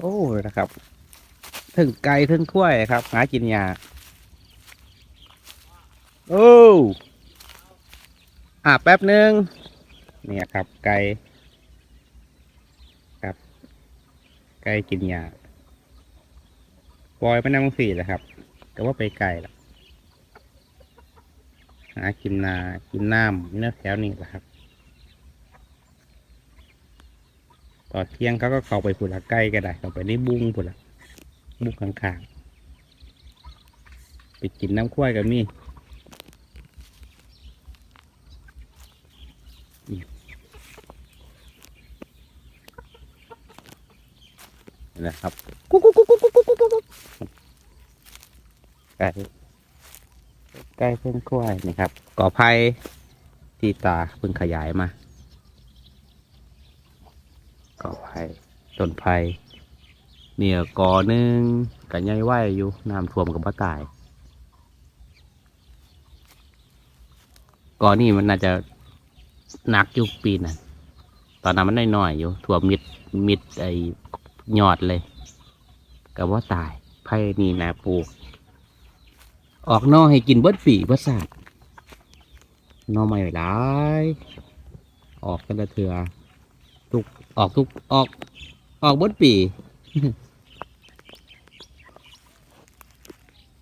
โอ้นะครับ ถึงไก่ถึงข้วยครับ หากินยาโอ้อะแป๊บหนึ่งเนี่ยครับ ไก่ครับ ไก่กินยาปล่อยไปนั่งสี่แหละครับ แต่ว่าไปไก่ละหากินนา กินน้ำเนื้อแถวนี้แหละครับ ตอเที่ยงเขาก็เข้าไปผุดละใกล้ก็ได้เข้าไปในบุ้งผุดละบุ้งข้างๆไปกินน้ำข้วยกับมี่นะครับกุ๊กกุ๊กกุ๊กกุ๊กกุ๊กกุ๊กกุ๊กไก่ไก่เพิ่งข้วยนี่ครับก่อไผ่ที่ตาเพิ่งขยายมา กอไผ่ต้นไผ่เนี่ยกอหนึ่งกันใหญ่ไหวอยู่น้ำท่วมกับบ่ตายกอนี่มันน่าจะหนักอยู่ปีนั้นตอนนั้นมันน้อยๆอยู่ท่วมมิดมิดไอ้ยอดเลยกับว่าตายไผ่นี่นาปลูก ออกนอให้กินเบิดฝีเบิดสาดนอไม่หลาย ออกกันละเถือ ทุกออกทุกออกออกบดปี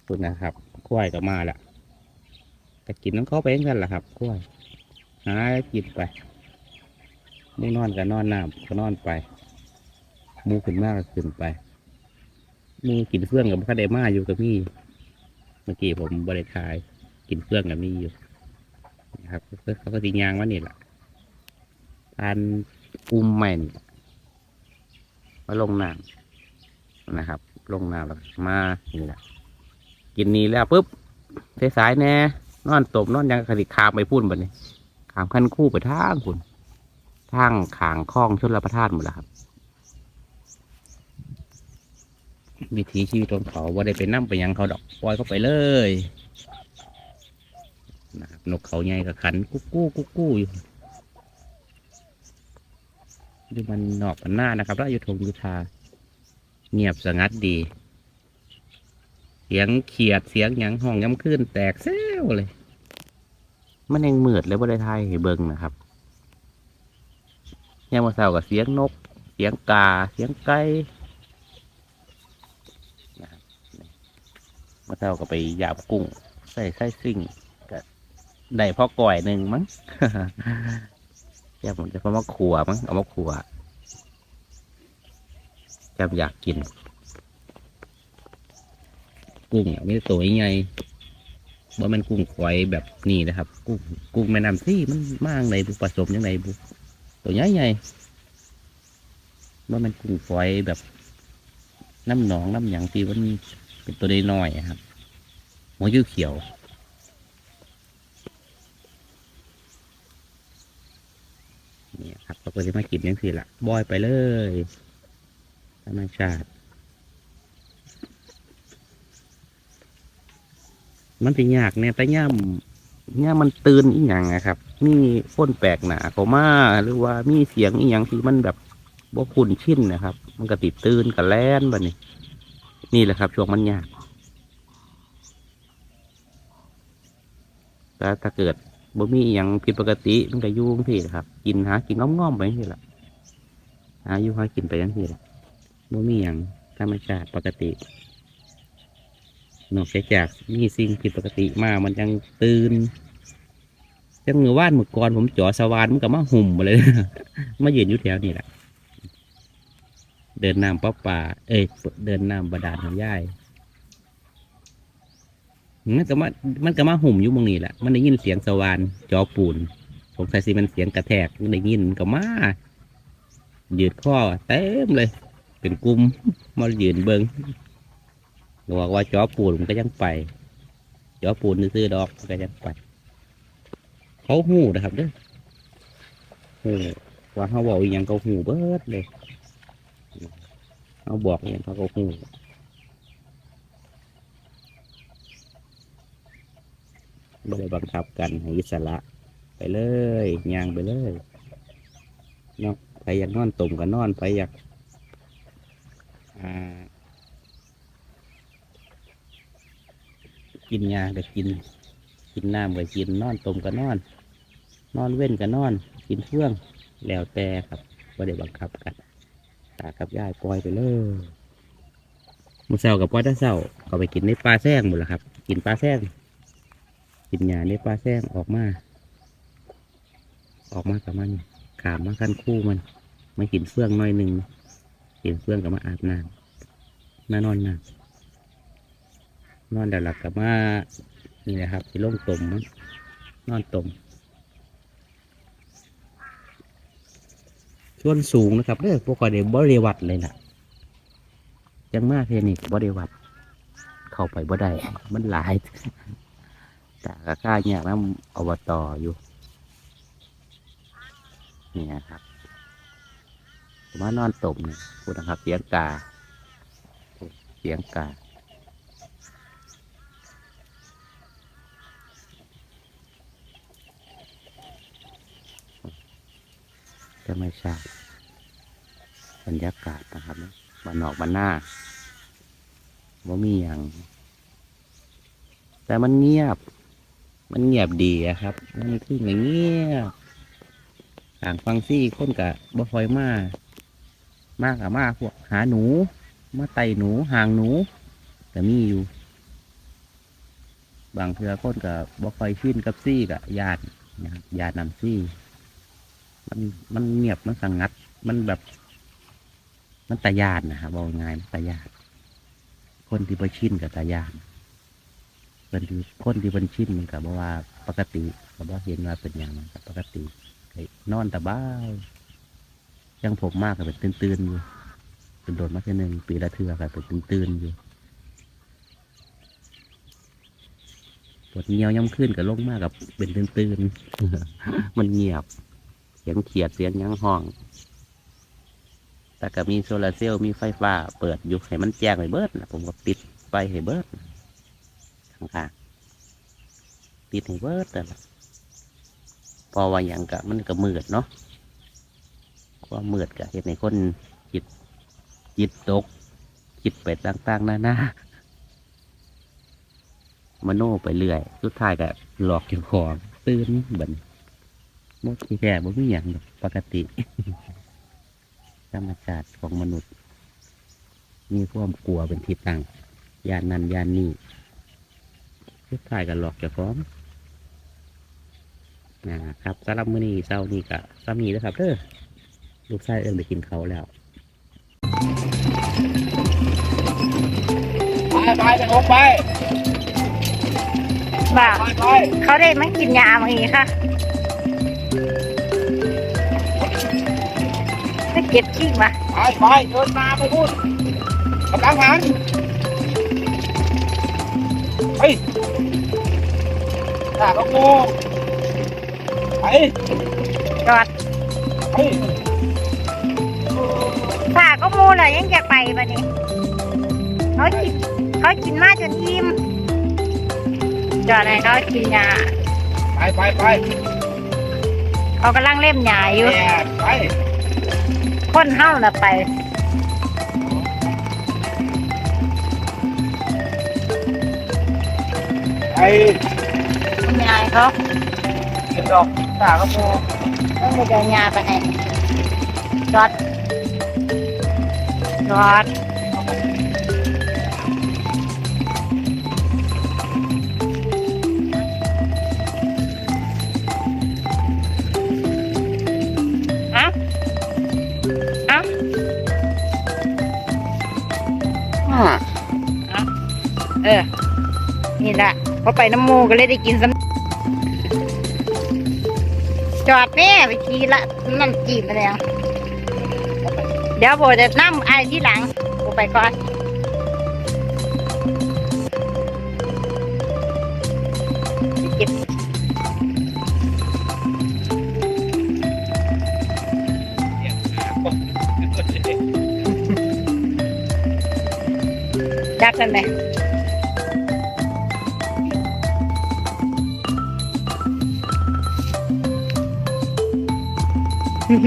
คุณนะครับกล้วยก็มาและก็กินน้ำเข้าไปเอนกันแหละครับกล้วยหากินไปไม่นอนก็นอนน้ำก็นอนไปมูขึ้นมากก็ขึ้นไปมูกินเฟื่องกับคาเดมาอยู่กับพี่เมื่อกี้ผมบริทาย กินเฟื่องกับนี่อยู่นะครับเขาก็ตียางว่านี่แหละทาน อุ้มใหม่นี่มาลงน้ำนะครับ ลงน้ำแล้วมานี่แหละกินนี้แล้วปุ๊บสายๆแน่นอนตบนอนยังคดิคามไปพุ่นบัดนี้ขามขั้นคู่ไปทางคุณทางขางคล้องชนรับประทานหมดแล้วครับ วิถีชีวิตของเขาว่าได้ไปนั่งไปยังเขาดอกปล่อยเขาไปเลยนะครับนกเขาใหญ่กับขันกุ๊กกู้กุ๊กกู้ อยู่ดูมันนอกกันหน้านะครับแล้วอยู่ทงยุทา เงียบสงัดดี เสียงเขียดเสียงหยังห้องย้ำขึ้นแตกเซวเลย มันยังมืดเลยว่ได้ทายให้เบิ่งนะครับยามมาเศร้ากับเสียงนก เสียงกา เสียงไก่นะครับมาเศร้าก็ไปหยาบกุ้ง ใส่ไส้ซิ่งก็ได้พอก่อยหนึ่งมั้ง แกผมจะเอามาขัวมั้งเอามาขัวแกอยากกินกุ้งอันนี้ตัวใหญ่ว่ามันกุ้งฝอยแบบนี้นะครับ กุ้งกุ้งแม่น้ำซี่มันมากเลยบุผสมยังไงบุตัวใหญ่ใหญ่ว่ามันกุ้งฝอยแบบน้ำหนองน้ำหยางที่มันเป็นตัวน้อยๆอะครับหัวยืดเขียว นี่ครับเราก็จะมากินยังสิละบอยไปเลยธรรมชาติ มันเป็นยากเนี่ยแต่ย่ำย่ำมันตื่นอีหยังอะครับ มีคนแปลกหนาเขามาหรือว่ามีเสียงอีหยังที่มันแบบบ่คุ้นชินนะครับ มันก็ติดตื่นกับแล่นแบบนี้นี่แหละครับช่วงมันยากแต่ถ้าเกิด บ่มีอย่างผิดปกติมันก็อยุ่จังที่แหละครับ กินหากินง้อมๆไปนี่แหละหาอยู่หากินไปจังที่แหละบ่มีอย่างธรรมชาติปกตินอกจากมีสิ่งผิดปกติมากมันยังตื่นจังเมื่อว่านเมื่อก่อนผมจ่อสวานมันก็มาหุ่มมาเลยมายืนอยู่แถวนี่แหละเดินน้ำป้าป่า เอ้ย เดินน้ำบาดาลของย่าย มันก็มามันก็มาหุ่มอยู่หมงนี้แหละมันได้ยินเสียงสวานจอปูนสงสัยสิมันเสียงกระแทกมันได้ยินก็มายืดข้อเต็มเลย เป็นกลุ่มมายืนเบิงบอกว่าจอปูนมันก็ยังไปจอปูนซื้อดอกมันก็ยังไปเขาหูนะครับเด้อหูว่าเขาบอกอย่างเขาหูเบิดเลยเขาบอกอย่างเขาก็หู ไม่ได้บังคับกันให้อิสระ ไปเลยย่างไปเลยเนาะใครอยากนอนตุ่มก็นอนใครอยากกินยาก็กิน กินน้ำก็กินนอนต้มก็นอน นอนเว้นก็นอน กินเฟื่องแล้วแต่ครับไม่ได้บังคับกันตากับยายปล่อยไปเลยมือเศร้ากับปล่อยตาเศร้าเขาไปกินในปลาแซงหมดแล้วครับ กินปลาแซง กินหญ้าในปลาแซงออกมา ออกมากับมันขามมากันคู่มันมากินเฟื่องหน้อยหนึ่งกินเฟื่องกับมาอาบน้ำมานอนน้ำนอนเดี๋ยวหลับกับมานี่แหละครับที่ล่งตมมันนอนตมส่วนสูงนะครับเด้องพวกก็ได้บริวัดเลยล่ะยังมากเทนี่บริวัดเข้าไปบ่ได้มันหลาย แต่ก็กล้าเนี่ยน้ำอบตออยู่ นี่นะครับผมว่านอนตมเนี่ยพูดนะครับเสียงกาเสียงกาธรรมชาติบรรยากาศนะครับมันออกมันหน้าว่ามีอย่าง แต่มันเงียบ มันเงียบดีอะครับมันคืออย่างเงียบห่างฟังซี่ค้นกะบ่คอยมามากกับมากพวกหาหนู มาไต่หนูห่างหนู แต่มีอยู่ บางเทือคนกับบ่คอยขึ้นกับซี่กับญาตินะครับญาตินำซี่ มันมันเงียบมันสังัด มันแบบ มันตายานนะครับบอกง่ายมันตายานคนที่ไปชินกับตายาน คนที่คนที่เป็นชินมันกับว่าปกติกับว่าเห็นว่าเป็นอย่างนั้นครับปกติก็นอนแต่บ้ายยังผมมากกับเป็นตื่นๆอยู่เป็นโดดมาแค่หนึ่งปีละเทือกับเป็นตื่นๆอยู่ปวดเงียวย่ำขึ้นกับลงมากกับเป็นตื่นๆมันเงียบ เสียงเขียดเสียงยังห้อง แต่ก็มีโซลาร์เซลล์มีไฟฟ้า เปิดอยู่ให้มันแจ้งให้เบิดนะผมก็ปิดไฟให้เบิด ข้างๆปิดให้เบิดแต่ละพอว่าอย่างกะมันก็มืดเนาะความมืดกะเห็นในคนจิตจิตตกจิตไปต่างๆหน้าหน้ามโนไปเรื่อย สุดท้ายก็หลอกเจ้าของตื่นบัดนบ่ขี้แก่บ่มีอย่างปกติ ธรรมชาติของมนุษย์ มีความกลัวเป็นที่ตั้งยานนั้นยานนี้ สุดท้ายก็หลอกเจ้าของนะครับสำหรับมื้อนี้เช้านี้ก็ซ้ำนี้นะครับเด้อลูกชายเอิ้นไปกินเขาแล้วไปไปจะลงไปบ่าไปเขาได้มากินยามาอีค่ะไม่เก็บขี้มาไปไปเดินมาไปพูดกำลังหัน ไปถ้าก็งูไปจอดไปถ้าก็มูเลยยังจะไปปะนี่เขากินเขากินมาจนอิ่มจอดให้เขากินยาไปไปไปเขากำลังเล่มยาอยู่ แย่ไป คนเฮ้าน่ะไป ไปยาเขาเห็นดอกถ้าก็งูต้องไปเดินยาไปให้จอดจอดอะอะอะอะเออ นี่แหละ พอไปน้ำมูก็เลยได้กินซ้ำจอดแม่ไปทีละนั่นจีบมาแล้ว เดี๋ยวโบจะนั่งไอ้ที่หลังโบไปก่อนเก็บจักกันไหม ไป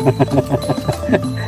Ha ha ha ha ha ha.